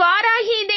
இவ்வாறாகி இதை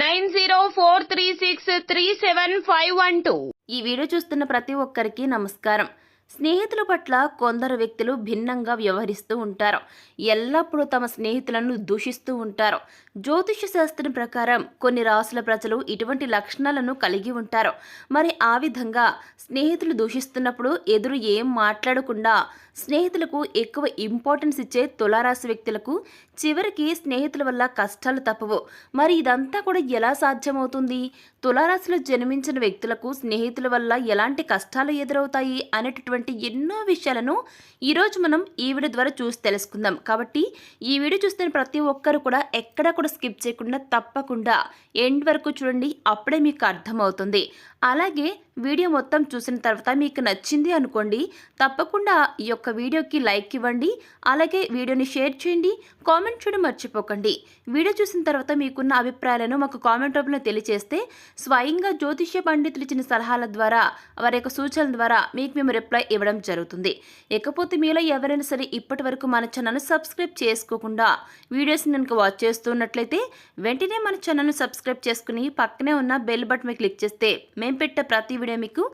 nine zero four three six three seven five one two. ఈ video చూస్తున్న ప్రతి ఒక్కరికి నమస్కారం. స్నేహితుల పట్ల కొందరు వ్యక్తులు భిన్నంగా వ్యవహరిస్తూ ఉంటారు. ఎల్లప్పుడూ తమ స్నేహితులను దూషిస్తూ ఉంటారు. జ్యోతిష శాస్త్రం ప్రకారం కొన్ని రాసుల ప్రజలు ఇటువంటి లక్షణాలను కలిగి ఉంటారు. మరి ఆ విధంగా స్నేహితులు దూషిస్తున్నప్పుడు ఎదురు ఏం మాట్లాడకుండా స్నేహితులకు ఎక్కువ ఇంపార్టెన్స్ ఇచ్చే తులారాశి వ్యక్తులకు చివరికి స్నేహితుల వల్ల కష్టాలు తప్పవు. మరి ఇదంతా కూడా ఎలా సాధ్యమవుతుంది? తులారాశిలో జన్మించిన వ్యక్తులకు స్నేహితుల వల్ల ఎలాంటి కష్టాలు ఎదురవుతాయి? అనేటటువంటి ఎన్నో విషయాలను ఈరోజు మనం ఈ వీడియో ద్వారా చూసి తెలుసుకుందాం. కాబట్టి ఈ వీడియో చూస్తున్న ప్రతి ఒక్కరు కూడా ఎక్కడ కూడా స్కిప్ చేయకుండా తప్పకుండా ఎండ్ వరకు చూడండి. అప్పుడే మీకు అర్థమవుతుంది. అలాగే వీడియో మొత్తం చూసిన తర్వాత మీకు నచ్చింది అనుకోండి తప్పకుండా ఈ యొక్క వీడియోకి లైక్ ఇవ్వండి అలాగే వీడియోని షేర్ చేయండి కామెంట్ చేయడం మర్చిపోకండి. వీడియో చూసిన తర్వాత మీకున్న అభిప్రాయాలను మాకు కామెంట్ రూపంలో తెలియజేస్తే స్వయంగా జ్యోతిష్య పండితులు ఇచ్చిన సలహాల ద్వారా వారి యొక్క సూచనల ద్వారా మీకు మేము రిప్లై ఇవ్వడం జరుగుతుంది. ఇకపోతే మీలో ఎవరైనా సరే ఇప్పటి వరకు మన ఛానల్ను సబ్స్క్రైబ్ చేసుకోకుండా వీడియోస్ని కనుక వాచ్ చేస్తున్నట్లయితే వెంటనే మన ఛానల్ను సబ్స్క్రైబ్ చేసుకుని పక్కనే ఉన్న బెల్ బటన్ క్లిక్ చేస్తే మేము పెట్టే ప్రతి వీడియో మీకు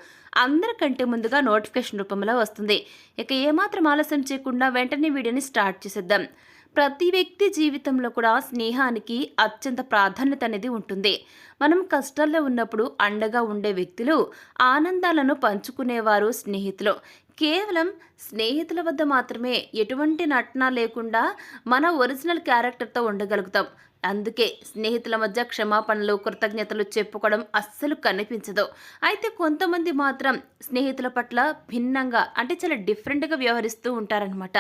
అందరికంటే ముందుగా నోటిఫికేషన్ రూపంలో వస్తుంది. ఇక ఏమాత్రం ఆలస్యం చేయకుండా వెంటనే వీడియోని స్టార్ట్ చేసేద్దాం. ప్రతి వ్యక్తి జీవితంలో కూడా స్నేహానికి అత్యంత ప్రాధాన్యత అనేది ఉంటుంది. మనం కష్టాల్లో ఉన్నప్పుడు అండగా ఉండే వ్యక్తులు ఆనందాలను పంచుకునేవారు స్నేహితులు. కేవలం స్నేహితుల వద్ద మాత్రమే ఎటువంటి నటన లేకుండా మన ఒరిజినల్ క్యారెక్టర్తో ఉండగలుగుతాం. అందుకే స్నేహితుల మధ్య క్షమాపణలు కృతజ్ఞతలు చెప్పుకోవడం అస్సలు కనిపించదు. అయితే కొంతమంది మాత్రం స్నేహితుల పట్ల భిన్నంగా అంటే చాలా డిఫరెంట్గా వ్యవహరిస్తూ ఉంటారనమాట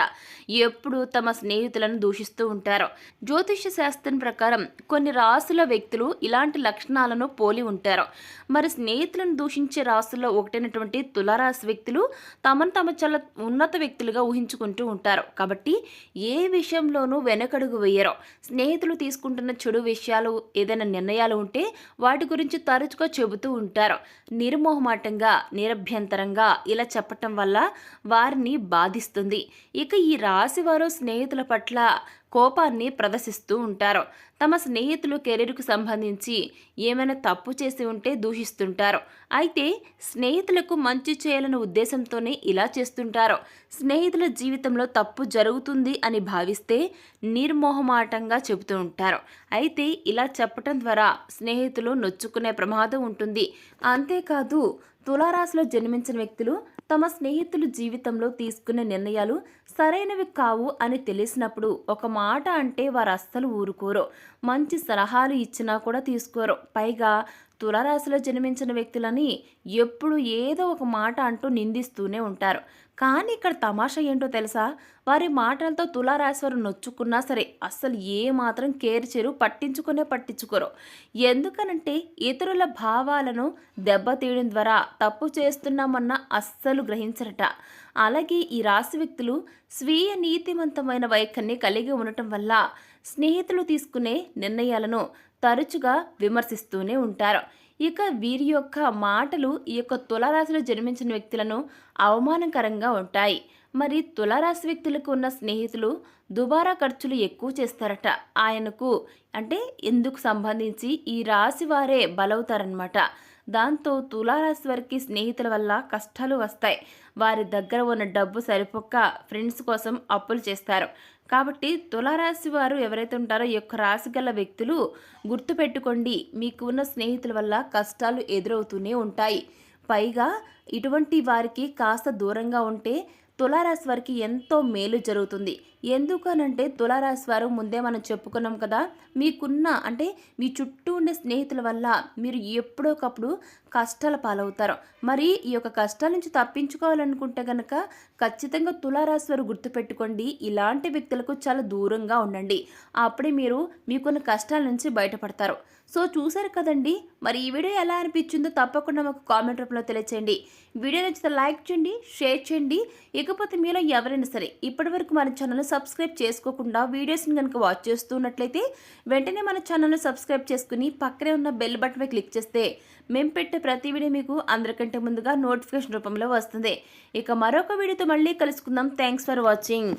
ఎప్పుడు తమ స్నేహితులను దూషిస్తూ ఉంటారు. జ్యోతిష శాస్త్రం ప్రకారం కొన్ని రాసుల వ్యక్తులు ఇలాంటి లక్షణాలను పోలి ఉంటారు. మరి స్నేహితులను దూషించే రాసుల్లో ఒకటైనటువంటి తులారాశి వ్యక్తులు తమను తమ చాలా ఉన్నత వ్యక్తులుగా ఊహించుకుంటూ ఉంటారు. కాబట్టి ఏ విషయంలోనూ వెనకడుగు వేయరు. స్నేహితులు తీసుకుంటున్న చెడు విషయాలు ఏదైనా నిర్ణయాలు ఉంటే వాటి గురించి తరచుగా చెబుతూ ఉంటారు. నిర్మోహమాటంగా నిరభ్యంతరంగా ఇలా చెప్పటం వల్ల వారిని బాధిస్తుంది. ఇక ఈ రాశివారు స్నేహితుల పట్ల కోపాన్ని ప్రదర్శిస్తూ ఉంటారు. తమ స్నేహితులు కెరీర్కు సంబంధించి ఏమైనా తప్పు చేసి ఉంటే దూషిస్తుంటారు. అయితే స్నేహితులకు మంచి చేయాలనే ఉద్దేశంతోనే ఇలా చేస్తుంటారు. స్నేహితుల జీవితంలో తప్పు జరుగుతుంది అని భావిస్తే నిర్మోహమాటంగా చెబుతూ ఉంటారు. అయితే ఇలా చెప్పటం ద్వారా స్నేహితులు నొచ్చుకునే ప్రమాదం ఉంటుంది. అంతేకాదు తులారాశిలో జన్మించిన వ్యక్తులు తమ స్నేహితులు జీవితంలో తీసుకునే నిర్ణయాలు సరైనవి కావు అని తెలిసినప్పుడు ఒక మాట అంటే వారు అస్సలు ఊరుకోరు. మంచి సలహాలు ఇచ్చినా కూడా తీసుకోరు. పైగా తులారాశిలో జన్మించిన వ్యక్తులని ఎప్పుడు ఏదో ఒక మాట అంటూ నిందిస్తూనే ఉంటారు. కానీ ఇక్కడ తమాషా ఏంటో తెలుసా? వారి మాటలతో తులారాశి వారు నొచ్చుకున్నా సరే అస్సలు ఏ మాత్రం కేర్ చేరు పట్టించుకునే పట్టించుకోరు. ఎందుకనంటే ఇతరుల భావాలను దెబ్బతీయడం ద్వారా తప్పు చేస్తున్నామన్న అస్సలు గ్రహించరట. అలాగే ఈ రాశి వ్యక్తులు స్వీయ నీతివంతమైన వైఖరిని కలిగి ఉండటం వల్ల స్నేహితులు తీసుకునే నిర్ణయాలను తరచుగా విమర్శిస్తూనే ఉంటారు. ఇక వీరి యొక్క మాటలు ఈ యొక్క తులారాశిలో జన్మించిన వ్యక్తులను అవమానకరంగా ఉంటాయి. మరి తులారాశి వ్యక్తులకు ఉన్న స్నేహితులు దుబారా ఖర్చులు ఎక్కువ చేస్తారట. ఆయనకు అంటే ఎందుకు సంబంధించి ఈ రాశి వారే బలవుతారనమాట దాంతో తులారాశి వారికి స్నేహితుల వల్ల కష్టాలు వస్తాయి. వారి దగ్గర ఉన్న డబ్బు సరిపోక ఫ్రెండ్స్ కోసం అప్పులు చేస్తారు. కాబట్టి తులారాశి వారు ఎవరైతే ఉంటారో ఈ యొక్క రాశి గల వ్యక్తులు గుర్తుపెట్టుకోండి మీకు ఉన్న స్నేహితుల వల్ల కష్టాలు ఎదురవుతూనే ఉంటాయి. పైగా ఇటువంటి వారికి కాస్త దూరంగా ఉంటే తులారాశి వారికి ఎంతో మేలు జరుగుతుంది. ఎందుకనంటే తులారాశి వారు ముందే మనం చెప్పుకున్నాం కదా మీకున్న అంటే మీ చుట్టూ ఉండే స్నేహితుల వల్ల మీరు ఎప్పుడోకప్పుడు కష్టాల పాలవుతారు. మరి ఈ యొక్క కష్టాల నుంచి తప్పించుకోవాలనుకుంటే కనుక ఖచ్చితంగా తులారాశి వారు గుర్తుపెట్టుకోండి ఇలాంటి వ్యక్తులకు చాలా దూరంగా ఉండండి. అప్పుడే మీరు మీకున్న కష్టాల నుంచి బయటపడతారు. సో చూసారు కదండి మరి ఈ వీడియో ఎలా అనిపించిందో తప్పకుండా మాకు కామెంట్ రూపంలో తెలియచేయండి. వీడియో నచ్చితే లైక్ చేయండి షేర్ చేయండి. ఇకపోతే మీలో ఎవరైనా సరే ఇప్పటివరకు మన ఛానల్ సబ్స్క్రైబ్ చేసుకోకుండా వీడియోస్ని కనుక వాచ్ చేస్తున్నట్లయితే వెంటనే మన ఛానల్ను సబ్స్క్రైబ్ చేసుకుని పక్కనే ఉన్న బెల్ బటన్పై క్లిక్ చేస్తే మేము పెట్టే ప్రతి వీడియో మీకు అందరికంటే ముందుగా నోటిఫికేషన్ రూపంలో వస్తుంది. ఇక మరొక వీడియోతో మళ్ళీ కలుసుకుందాం. Thanks for watching